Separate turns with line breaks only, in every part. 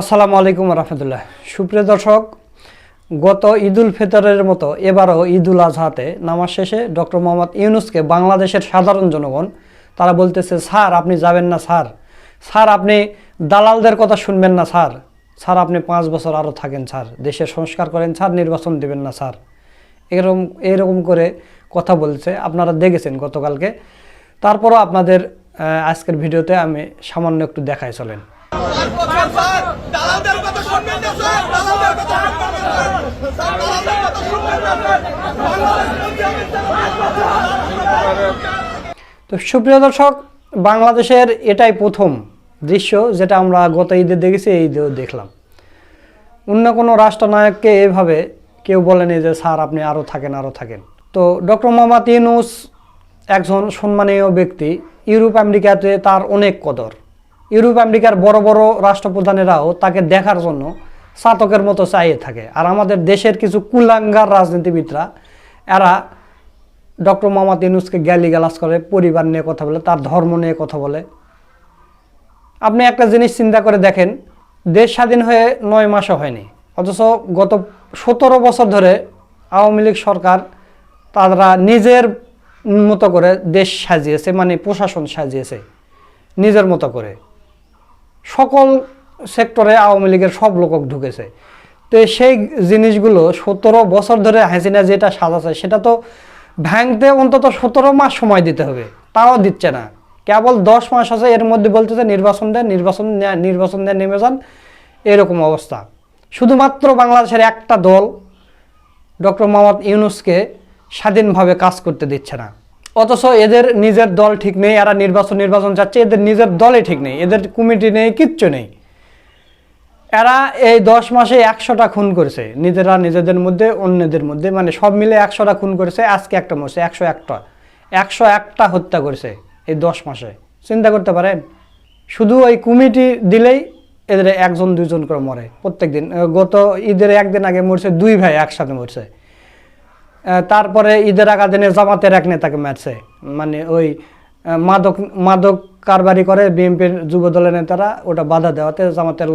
আসসালামু আলাইকুম রহমতুল্লাহ। সুপ্রিয় দর্শক, গত ঈদুল ফিতরের মতো এবারও ঈদুল আজহাতে নামাজ শেষে ডক্টর মোহাম্মদ ইউনুসকে বাংলাদেশের সাধারণ জনগণ, তারা বলতেছে, স্যার, আপনি যাবেন না, স্যার। স্যার, আপনি দালালদের কথা শুনবেন না, স্যার। স্যার, আপনি পাঁচ বছর আরও থাকেন, স্যার। দেশের সংস্কার করেন, স্যার। নির্বাচন দেবেন না, স্যার। এরকম এরকম করে কথা বলছে। আপনারা দেখেছেন গতকালকে। তারপরও আপনাদের আজকের ভিডিওতে আমি সামান্য একটু দেখাই চলেন। তো সুপ্রিয় দর্শক, বাংলাদেশের এটাই প্রথম দৃশ্য যেটা আমরা গত ঈদে দেখেছি, এই ঈদেও দেখলাম। অন্য কোনো রাষ্ট্রনায়ককে এভাবে কেউ বলেনি যে, স্যার, আপনি আরও থাকেন আরও থাকেন। তো ডক্টর মোহাম্মদ ইউনুস একজন সম্মানীয় ব্যক্তি, ইউরোপ, আমেরিকাতে তার অনেক কদর। ইউরোপ, আমেরিকার বড় বড় রাষ্ট্রপ্রধানেরাও তাকে দেখার জন্য চাতকের মতো চাইয়ে থাকে। আর আমাদের দেশের কিছু কুলাঙ্গার রাজনীতিবিদরা, এরা ডক্টর মোহাম্মদ ইউনুসকে গ্যালি গালাস করে, পরিবার নিয়ে কথা বলে, তার ধর্ম নিয়ে কথা বলে। আপনি একটা জিনিস চিন্তা করে দেখেন, দেশ স্বাধীন হয়ে নয় মাসও হয়নি, অথচ গত সতেরো বছর ধরে আওয়ামী লীগ সরকার তারা নিজের মতো করে দেশ সাজিয়েছে মানে প্রশাসন সাজিয়েছে, নিজের মতো করে। সকল সেক্টরে আওয়ামী লীগের সব লোক ঢুকেছে। তো সেই জিনিসগুলো সতেরো বছর ধরে হাসিনা যেটা সাজাচ্ছে, সেটা তো ভাঙতে অন্তত সতেরো মাস সময় দিতে হবে। তাও দিচ্ছে না। কেবল দশ মাস আছে, এর মধ্যে বলতেছে নির্বাচন দেন, নির্বাচন নির্বাচন দেন, নেমে যান, এরকম অবস্থা। শুধুমাত্র বাংলাদেশের একটা দল, ডক্টর মোহাম্মদ ইউনুসকে স্বাধীনভাবে কাজ করতে দিচ্ছে না। অথচ এদের নিজের দল ঠিক নেই, এরা নির্বাচন নির্বাচন যাচ্ছে, এদের নিজের দলই ঠিক নেই, এদের কমিটি নেই, কিচ্ছু নেই। এরা এই দশ মাসে একশোটা খুন করেছে, নিজেরা নিজেদের মধ্যে, অন্যদের মধ্যে মানে সব মিলে একশোটা খুন করেছে, আজকে একটা মরছে, একশো একটা। একশো একটা হত্যা করেছে এই দশ মাসে। চিন্তা করতে পারেন, শুধু ওই কমিটি দিলেই এদের একজন দুজন করে মরে প্রত্যেক দিন গত ঈদের একদিন আগে মরছে দুই ভাই একসাথে মরছে। তারপরে ঈদের আগা দিনে জামাতের এক নেতাকে মারছে। মানে ওই মাদক মাদক কারবারি করে বিএনপির যুব দলের নেতারা ওটা বাধা দেওয়াতে জামাতের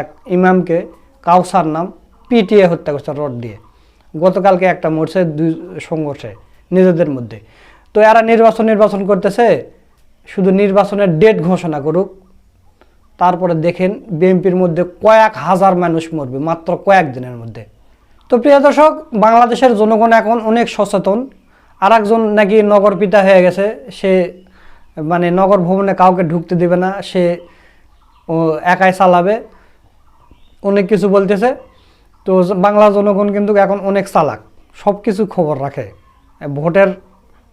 এক ইমামকে কাউসার নাম পিটিয়ে হত্যা করছে রড দিয়ে। গতকালকে একটা মরছে দুই সংঘর্ষে, নিজেদের মধ্যে। তো এরা নির্বাচন নির্বাচন করতেছে, শুধু নির্বাচনের ডেট ঘোষণা করুক, তারপরে দেখেন বিএনপির মধ্যে কয়েক হাজার মানুষ মরবে, মাত্র কয়েক দিনের মধ্যে। তো প্রিয় দর্শক, বাংলাদেশের জনগণ এখন অনেক সচেতন। আর একজন নাকি নগর পিতা হয়ে গেছে, সে মানে নগর ভবনে কাউকে ঢুকতে দেবে না, সে একাই চালাবে। অনেক কিছু বলতেছে। তো বাংলা জনগণ কিন্তু এখন অনেক চালাক সব কিছু খবর রাখে। ভোটের,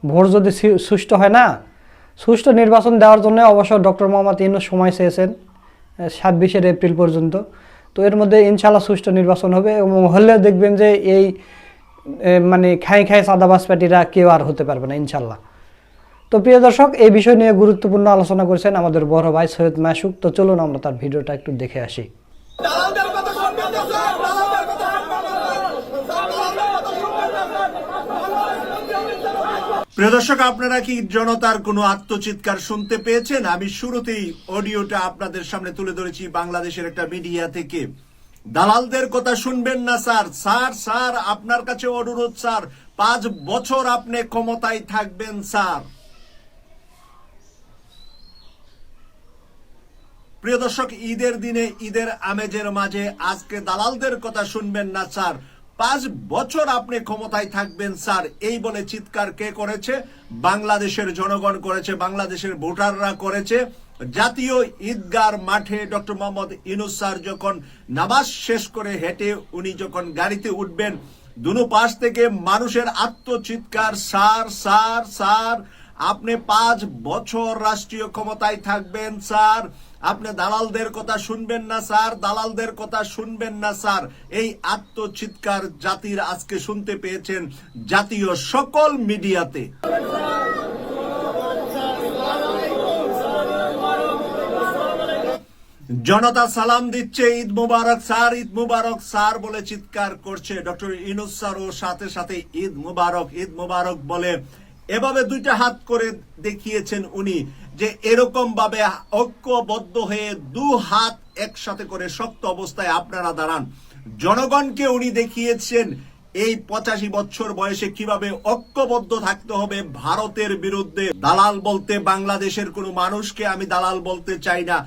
ভোট যদি সুষ্ঠু হয় না, সুষ্ঠু নির্বাচন দেওয়ার জন্য অবশ্য ডক্টর মোহাম্মদ ইউনুস সময় চেয়েছেন ছাব্বিশের এপ্রিল পর্যন্ত। তো এর মধ্যে ইনশাল্লাহ সুষ্ঠু নির্বাচন হবে এবং হলে দেখবেন যে এই মানে খাই খাই সাদাবাস পার্টিরা কেউ আর হতে পারবে না ইনশাল্লাহ তো প্রিয় দর্শক, এই বিষয় নিয়ে গুরুত্বপূর্ণ আলোচনা করেছেন আমাদের বড় ভাই সৈয়দ মাসুক। তো চলুন আমরা তার ভিডিওটা একটু দেখে আসি
দালালদের কথা শুনবেন না স্যার দালালদের কথা শুনবেন না স্যার স্যার দালালদের কথা শুনবেন না স্যার
প্রিয় আপনারা কি জনতার কোনো আত্মচিৎকার শুনতে পেয়েছেন? আমি শুরুতেই অডিওটা আপনাদের সামনে তুলে ধরেছি বাংলাদেশের একটা মিডিয়া থেকে। দালালদের কথা শুনবেন না, স্যার। স্যার স্যার, আপনার কাছে অনুরোধ, স্যার। পাঁচ বছর আপনি ক্ষমতায় থাকবেন, স্যার। প্রিয় দর্শক, ঈদের দিনে ঈদের আমেজের মাঝে আজকে দালালদের কথা শুনবেন না, স্যার। পাঁচ বছর আপনি ক্ষমতায় থাকবেন, স্যার। এই বলে চিৎকার কে করেছে? বাংলাদেশের জনগণ করেছে, বাংলাদেশের ভোটাররা করেছে। জাতীয় ঈদগার মাঠে ডক্টর মোহাম্মদ ইনুস স্যার যখন নামাজ শেষ করে হেঁটে উনি যখন গাড়িতে উঠবেন দুনো পাশ থেকে মানুষের আত্মচিৎকার, স্যার স্যার স্যার, আপনি পাঁচ বছর রাষ্ট্রীয় ক্ষমতায় থাকবেন, স্যার। আপনি দালালদের কথা শুনবেন না, স্যার। দালালদের কথা শুনবেন না, স্যার। এই আত্মচিৎকার জাতির আজকে শুনতে পেয়েছেন জাতীয় সকল মিডিয়াতে। জনতা সালাম দিচ্ছে, ঈদ মুবারক, স্যার। ঈদ মুবারক, স্যার বলে চিৎকার করছে ডক্টর ইনুস স্যার ও সাথে সাথে ঈদ মুবারক ঈদ মুবারক বলে। এভাবে দুইটা হাত করে দেখিয়েছেন উনি। যে এরকম ভাবে ঐক্যবদ্ধ হয়ে দু হাত একসাথে করে শক্ত অবস্থায় আপনারা দাঁড়ান। জনগণকে উনি দেখিয়েছেন, এই পঁচাশি বছর বয়সে কীভাবে ঐক্যবদ্ধ থাকতে হবে ভারতের বিরুদ্ধে। দালাল বলতে বাংলাদেশের কোনো মানুষকে আমি দালাল বলতে চাই না।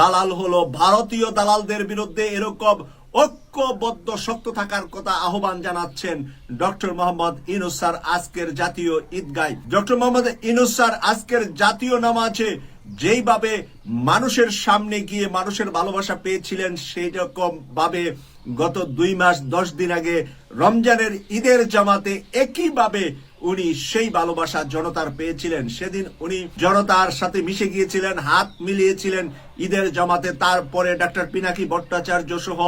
দালাল হলো ভারতীয় দালালদের বিরুদ্ধে এরকম ঐক্যবদ্ধ, শক্ত থাকার কথা আহ্বান জানাচ্ছেন ডক্টর মোহাম্মদ ইনুস স্যার আজকের জাতীয় ঈদগায়। ডক্টর মোহাম্মদ ইনুস স্যার, আজকের জাতীয় নামাজে যেইভাবে মানুষের সামনে গিয়ে মানুষের ভালোবাসা পেয়েছিলেন সেই রকম ভাবে গত দুই মাস, দশ দিন আগে রমজানের ঈদের জামাতে একইভাবে উনি সেই ভালোবাসা জনতার পেয়েছিলেন। সেদিন উনি জনতার সাথে মিশে গিয়েছিলেন, হাত মিলিয়েছিলেন ঈদের জামাতে। তারপরে ডাক্তার পিনাকি ভট্টাচার্য সহ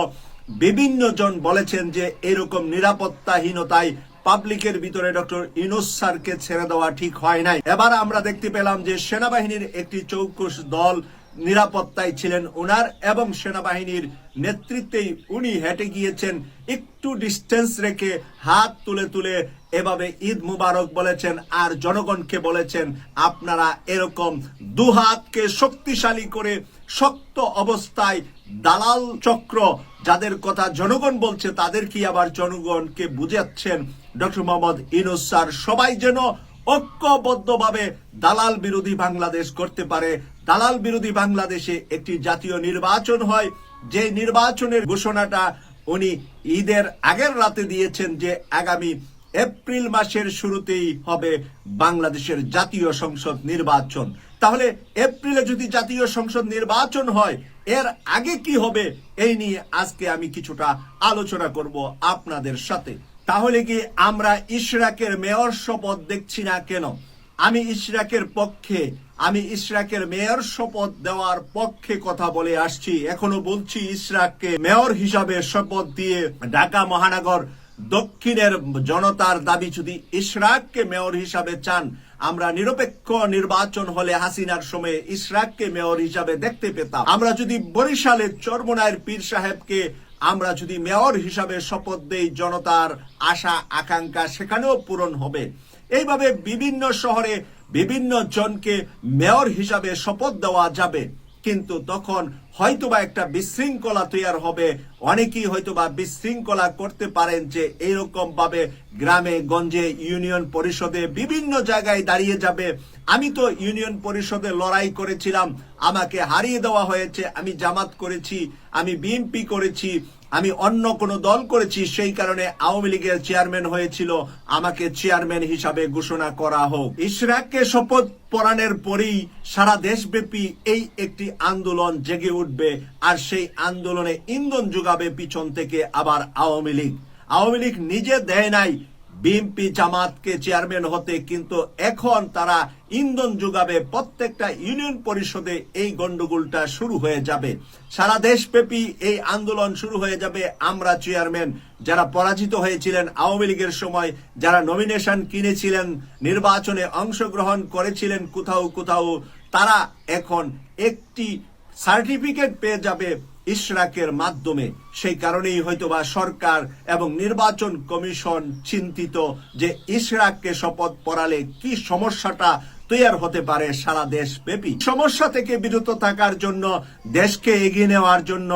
বিভিন্ন জন বলেছেন যে এরকম নিরাপত্তাহীনতায় পাবলিকের ভিতরে ডক্টর ইনুস স্যারকে ছেড়ে দেওয়া ঠিক হয় নাই। এবার আমরা দেখতে পেলাম যে সেনাবাহিনীর একটি চৌকুশ দল নিরাপত্তায় ছিলেন ওনার এবং সেনাবাহিনীর নেতৃত্বেই উনি হেঁটে গিয়েছেন। একটু ডিস্টেন্স রেখে হাত তুলে তুলে এভাবে ঈদ মুবারক বলেছেন আর জনগণকে বলেছেন, আপনারা এরকম দুহাতকে শক্তিশালী করে শক্ত অবস্থায় দালাল চক্র যাদের কথা জনগণ বলছে, তাদের কি আবার জনগণকে বুঝাচ্ছেন? ডক্টর মোহাম্মদ ইনুস স্যার, সবাই যেন ঐক্যবদ্ধভাবে দালাল বিরোধী বাংলাদেশ করতে পারে। দালাল বিরোধী বাংলাদেশে একটি জাতীয় নির্বাচন হয়। যে নির্বাচনের ঘোষণাটা উনি ঈদের আগের রাতে দিয়েছেন যে আগামী এপ্রিল মাসের শুরুতেই হবে বাংলাদেশের জাতীয় সংসদ নির্বাচন। তাহলে এপ্রিলে যদি জাতীয় সংসদ নির্বাচন হয় এর আগে কি হবে, এই নিয়ে আজকে আমি কিছুটা আলোচনা করব আপনাদের সাথে। তাহলে কি আমরা ইশরাকের মেয়র শপথ দেখছি না কেন? আমি ইশরাকের পক্ষে, আমি ইশরাকের মেয়র শপথ দেওয়ার পক্ষে কথা বলে আসছি। এখনও বলছি ইশরাককে মেয়র হিসাবে শপথ দিয়ে ঢাকা মহানগর দক্ষিণের জনতার দাবি, যদি ইশরাককে মেয়র হিসাবে চান আমরা নিরপেক্ষ নির্বাচন হলে হাসিনার সময়ে ইসরাককে মেয়র হিসাবে দেখতে পেতাম। আমরা যদি বরিশালের চরমনায়ের পীর সাহেবকে আমরা যদি মেয়র হিসাবে শপথ দেই, জনতার আশা, আকাঙ্ক্ষা সেখানেও পূরণ হবে। এইভাবে বিভিন্ন শহরে বিভিন্ন জনকে মেয়র হিসাবে শপথ দেওয়া যাবে। কিন্তু তখন হয়তোবা একটা বিশৃঙ্খলা তৈরি হবে। অনেকেই হয়তোবা বিশৃঙ্খলা করতে পারেন যে এইরকম ভাবে গ্রামে, গঞ্জে, ইউনিয়ন পরিষদে বিভিন্ন জায়গায় দাঁড়িয়ে যাবে। আমি তো ইউনিয়ন পরিষদে লড়াই করেছিলাম। আমাকে হারিয়ে দেওয়া হয়েছে। আমি জামাত করেছি। আমি বিএনপি করেছি। আমি অন্য কোন দল করেছি, সেই কারণে আওয়ামী লীগের চেয়ারম্যান হয়েছিল। আমাকে চেয়ারম্যান হিসাবে ঘোষণা করা হোক। ইশরাককে শপথ পরাণের পরেই সারা দেশব্যাপী এই একটি আন্দোলন জেগে উঠবে আর সেই আন্দোলনে ইন্ধন যোগাবে পিছন থেকে আবার আওয়ামী লীগ। আওয়ামী লীগ নিজে দেয় নাই বিএনপি জামাতকে চেয়ারম্যান হতে কিন্তু এখন তারা ইন্ধন যোগাবে। প্রত্যেকটা ইউনিয়ন পরিষদে এই গন্ডগোলটা শুরু হয়ে যাবে। সারা দেশব্যাপী এই আন্দোলন শুরু হয়ে যাবে। আমরা চেয়ারম্যান যারা পরাজিত হয়েছিলেন আওয়ামী লীগের সময়, যারা নমিনেশন কিনেছিলেন, নির্বাচনে অংশগ্রহণ করেছিলেন কোথাও কোথাও, তারা এখন একটি সার্টিফিকেট পেয়ে যাবে। ইশরাকের মাধ্যমে। সেই কারণেই হয়তোবা সরকার এবং নির্বাচন কমিশন চিন্তিত যে ইশরাককে শপথ পড়ালে কি সমস্যাটা তৈরি হতে পারে সারা দেশ ব্যাপী সমস্যা থেকে বিরত থাকার জন্য, দেশকে এগিয়ে নেওয়ার জন্য,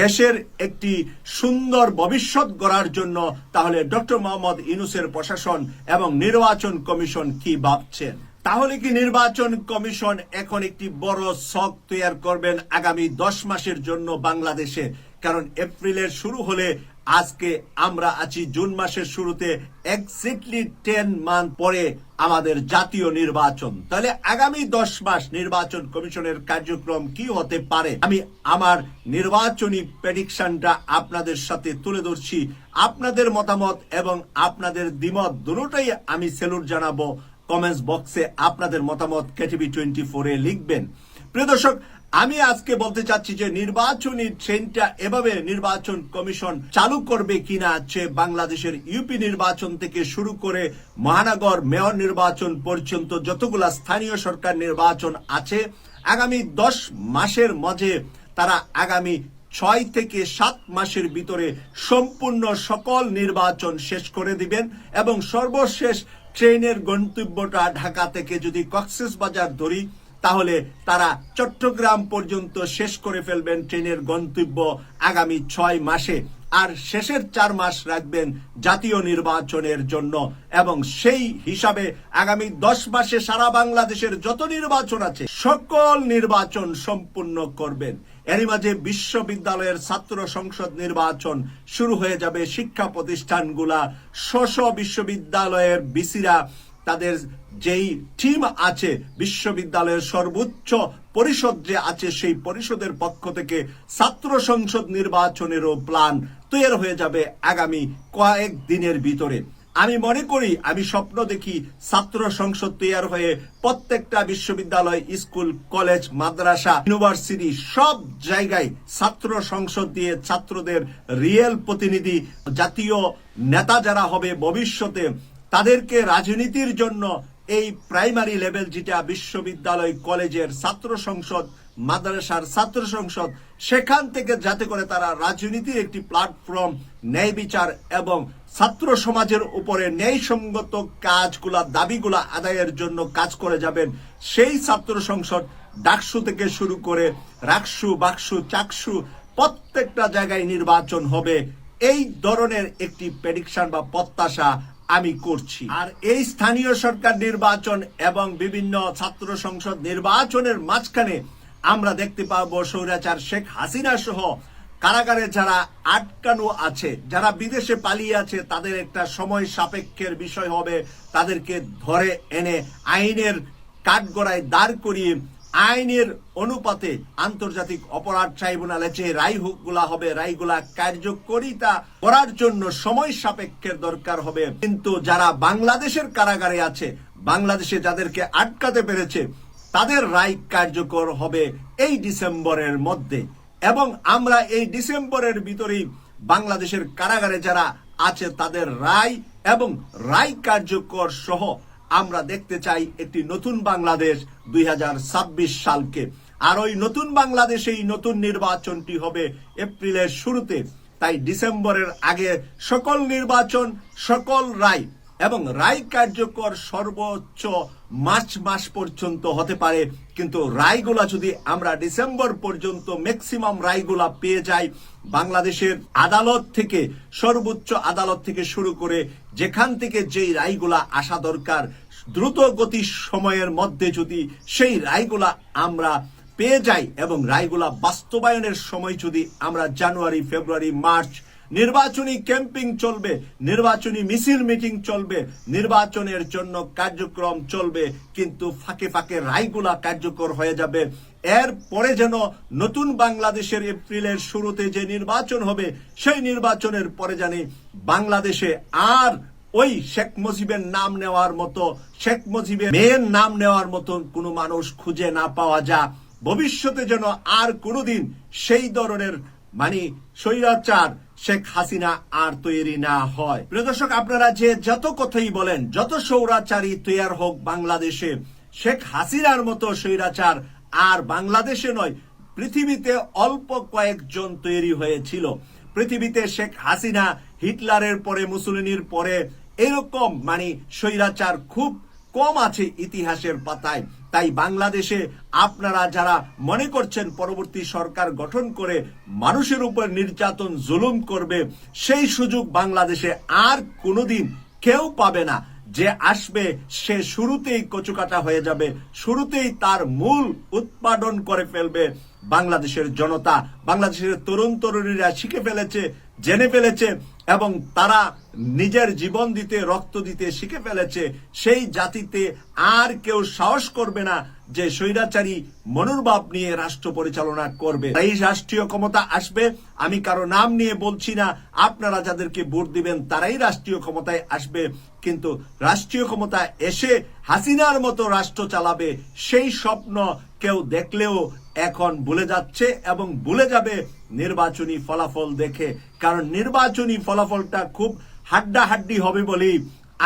দেশের একটি সুন্দর ভবিষ্যৎ গড়ার জন্য তাহলে ডক্টর মোহাম্মদ ইনুসের প্রশাসন এবং নির্বাচন কমিশন কি ভাবছেন? তাহলে কি নির্বাচন কমিশন এখন একটি বড় শখ তৈরি করবেন আগামী দশ মাসের জন্য বাংলাদেশে? কারণ এপ্রিলের শুরু হলে আজকে আমরা আছি জুন মাসের শুরুতে এক্স্যাক্টলি টেন মান্থ পরে আমাদের জাতীয় নির্বাচন। তাহলে আগামী দশ মাস নির্বাচন কমিশনের কার্যক্রম কি হতে পারে? আমি আমার নির্বাচনী প্রেডিকশনটা আপনাদের সাথে তুলে ধরছি। আপনাদের মতামত এবং আপনাদের দ্বিমত দুটোটাই আমি সেলুট জানাব। কমেন্টস বক্সে আপনাদের মতামত কেটিভি টোয়েন্টি ফোরে লিখবেন। প্রিয় দর্শক, আমি আজকে বলতে চাচ্ছি যে নির্বাচনী ট্রেনটা এভাবে নির্বাচন কমিশন চালু করবে কিনা যে বাংলাদেশের ইউপি নির্বাচন থেকে শুরু করে মহানগর মেয়র নির্বাচন পর্যন্ত যতগুলা স্থানীয় সরকার নির্বাচন আছে, আগামী দশ মাসের মাঝে তারা আগামী ছয় থেকে সাত মাসের ভিতরে সম্পূর্ণ সকল নির্বাচন শেষ করে দিবেন এবং সর্বশেষ ট্রেনের গন্তব্যটা ঢাকা থেকে যদি কক্সেস বাজার ধরি, তাহলে তারা চট্টগ্রাম পর্যন্ত শেষ করে ফেলবেন ট্রেনের গন্তব্য আগামী ছয় মাসে। আর শেষের চার মাস রাখবেন জাতীয় নির্বাচনের জন্য। এবং সেই হিসাবে আগামী দশ মাসে সারা বাংলাদেশের যত নির্বাচন আছে, সকল নির্বাচন সম্পূর্ণ করবেন। এরই মাঝে বিশ্ববিদ্যালয়ের ছাত্র সংসদ নির্বাচন শুরু হয়ে যাবে শিক্ষা প্রতিষ্ঠানগুলা। স্ব বিশ্ববিদ্যালয়ের বিসিরা তাদের যেই টিম আছে, বিশ্ববিদ্যালয়ের সর্বোচ্চ পরিষদ যে আছে, সেই পরিষদের পক্ষ থেকে ছাত্র সংসদ নির্বাচনেরও প্ল্যান তৈরি হয়ে যাবে আগামী কয়েক দিনের ভিতরে। আমি মনে করি, আমি স্বপ্ন দেখি ছাত্র সংসদ তৈরি হয়ে প্রত্যেকটা বিশ্ববিদ্যালয়, স্কুল, কলেজ, মাদ্রাসা, ইউনিভার্সিটি সব জায়গায় ছাত্র সংসদ দিয়ে ছাত্রদের রিয়েল প্রতিনিধি, জাতীয় নেতা যারা হবে ভবিষ্যতে, তাদেরকে রাজনীতির জন্য এই প্রাইমারি লেভেল যেটা বিশ্ববিদ্যালয়, কলেজের ছাত্র সংসদ, মাদ্রাসার ছাত্র সংসদ, সেখান থেকে যাতে করে তারা রাজনীতির একটি প্ল্যাটফর্ম, ন্যায় বিচার এবং ছাত্র সমাজের উপরে ন্যায়সঙ্গত কাজগুলা, দাবিগুলা আদায়ের জন্য কাজ করে যাবেন সেই ছাত্র সংসদ ডাকসু থেকে শুরু করে রাকসু, বাকসু, চাকসু প্রত্যেকটা জায়গায় নির্বাচন হবে। এই ধরনের একটি প্রেডিকশন বা প্রত্যাশা আমি করছি। আর এই স্থানীয় সরকার নির্বাচন এবং বিভিন্ন ছাত্র সংসদ নির্বাচনের মাঝখানে আমরা দেখতে পাবো স্বৈরাচার শেখ হাসিনা সহ কারাগারে যারা আটকানো আছে, যারা বিদেশে পালিয়ে আছে, তাদের একটা সময় সাপেক্ষের বিষয় হবে তাদেরকে ধরে এনে আইনের কাঠগড়ায় দাঁড় করিয়ে আইনের অনুপাতে আন্তর্জাতিক অপরাধ ট্রাইব্যুনালে যে রায়গুলা হবে, রায়গুলা কার্যকরিতা করার জন্য সময় সাপেক্ষের দরকার হবে। কিন্তু যারা বাংলাদেশের কারাগারে আছে, বাংলাদেশে যাদেরকে আটকাতে পেরেছে, তাদের রায় কার্যকর হবে এই ডিসেম্বরের মধ্যে। এবং আমরা এই ডিসেম্বরের ভিতরেই বাংলাদেশের কারাগারে যারা আছে তাদের রায় এবং রায় কার্যকর সহ আমরা দেখতে চাই একটি নতুন বাংলাদেশ দুই হাজার ছাব্বিশ সালকে। আর ওই নতুন বাংলাদেশে এই নতুন নির্বাচনটি হবে এপ্রিলের শুরুতে। তাই ডিসেম্বরের আগে সকল নির্বাচন, সকল রায় এবং রায় কার্যকর সর্বোচ্চ মার্চ মাস পর্যন্ত হতে পারে। কিন্তু রায়গুলা যদি আমরা ডিসেম্বর পর্যন্ত ম্যাক্সিমাম রায়গুলা পেয়ে যাই, বাংলাদেশের আদালত থেকে, সর্বোচ্চ আদালত থেকে শুরু করে যেখান থেকে যেই রায়গুলা আসা দরকার, দ্রুত গতির সময়ের মধ্যে যদি সেই রায়গুলা আমরা পেয়ে যাই এবং রায়গুলা বাস্তবায়নের সময় যদি আমরা জানুয়ারি, ফেব্রুয়ারি, মার্চ নির্বাচনী ক্যাম্পিং চলবে, নির্বাচনী মিছিল মিটিং চলবে, নির্বাচনের জন্য কার্যক্রম চলবে, কিন্তু ফাঁকে ফাঁকে রায়গুলা কার্যকর হয়ে যাবে। এর পরে যেন নতুন বাংলাদেশের এপ্রিলের শুরুতে যে নির্বাচন হবে, সেই নির্বাচনের পরে জানি বাংলাদেশে আর ওই শেখ মুজিবের নাম নেওয়ার মতো, শেখ মুজিবের মেয়ের নাম নেওয়ার মতো কোনো মানুষ খুঁজে না পাওয়া যা ভবিষ্যতে যেন আর কোনোদিন সেই ধরনের মানে স্বৈরাচার শেখ হাসিনা আর তৈরি না হয়। প্রিয় দর্শক, আপনারা যে যত কথাই বলেন, যত সৌরাচারী তৈয়ার হোক বাংলাদেশে, শেখ হাসিনার মতো স্বৈরাচার আর বাংলাদেশে নয়, পৃথিবীতে অল্প কয়েকজন তৈরি হয়েছিল। পৃথিবীতে শেখ হাসিনা হিটলারের পরে, মুসলিনীর পরে, এরকম মানে স্বৈরাচার খুব কম আছে ইতিহাসের পাতায়। তাই বাংলাদেশে আপনারা যারা মনে করছেন পরবর্তী সরকার গঠন করে মানুষের উপর নির্যাতন, জুলুম করবে, সেই সুযোগ বাংলাদেশে আর কোনোদিন কেউ পাবে না। যে আসবে, সে শুরুতেই কচুকাটা হয়ে যাবে, শুরুতেই তার মূল উৎপাদন করে ফেলবে। বাংলাদেশের জনতা, বাংলাদেশের তরুণ তরুণীরা শিখে ফেলেছে, জেনে ফেলেছে, এবং তারা নিজের জীবন দিতে, রক্ত দিতে শিখে ফেলেছে। সেই জাতিতে আর কেউ সাহস করবে না যে স্বৈরাচারী মনোভাব নিয়ে রাষ্ট্র পরিচালনা করবে। এই রাষ্ট্রীয় ক্ষমতা আসবে, আমি কারও নাম নিয়ে বলছি না, আপনারা যাদেরকে ভোট দিবেন তারাই রাষ্ট্রীয় ক্ষমতায় আসবে। কিন্তু রাষ্ট্রীয় ক্ষমতা এসে হাসিনার মতো রাষ্ট্র চালাবে, সেই স্বপ্ন কেউ দেখলেও এখন ভুলে যাচ্ছে এবং ভুলে যাবে নির্বাচনী ফলাফল দেখে। কারণ নির্বাচনী ফলাফলটা খুব হাড্ডাহাড্ডি হবে বলেই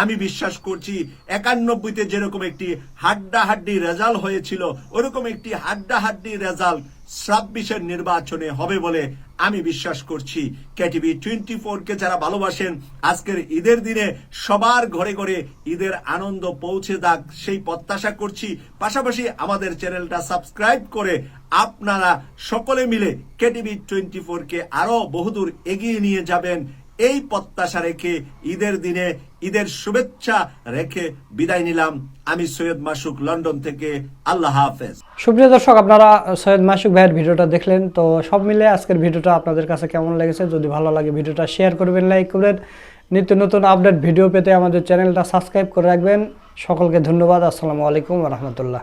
আমি বিশ্বাস করছি। একানব্বইতে যেরকম একটি হাড্ডাহাড্ডি রেজাল্ট হয়েছিল, ওরকম একটি হাড্ডাহাড্ডি রেজাল্ট ছাব্বিশের নির্বাচনে হবে বলে আমি বিশ্বাস করছি। কেটিভি টোয়েন্টি ফোর কে যারা ভালোবাসেন, আজকের ঈদের দিনে সবার ঘরে ঘরে ঈদের আনন্দ পৌঁছে দাক সেই প্রত্যাশা করছি। পাশাপাশি আমাদের চ্যানেলটা সাবস্ক্রাইব করে আপনারা সকলে মিলে কেটিভি টোয়েন্টি ফোর কে আরও বহুদূর এগিয়ে নিয়ে যাবেন। এই প্রত্যাশা রেখে ঈদের দিনে ঈদের শুভেচ্ছা রেখে বিদায় নিলাম। আমি সৈয়দ মাসুক, লন্ডন থেকে। আল্লাহ হাফেজ।
সুপ্রিয় দর্শক, আপনারা সৈয়দ মাসুক ভাইয়ের ভিডিওটা দেখলেন। তো সব মিলে আজকের ভিডিওটা আপনাদের কাছে কেমন লেগেছে? যদি ভালো লাগে ভিডিওটা শেয়ার করবেন, লাইক করবেন। নিত্য নতুন আপডেট ভিডিও পেতে আমাদের চ্যানেলটা সাবস্ক্রাইব করে রাখবেন। সকলকে ধন্যবাদ। আসসালামু আলাইকুম রহমতুল্লাহ।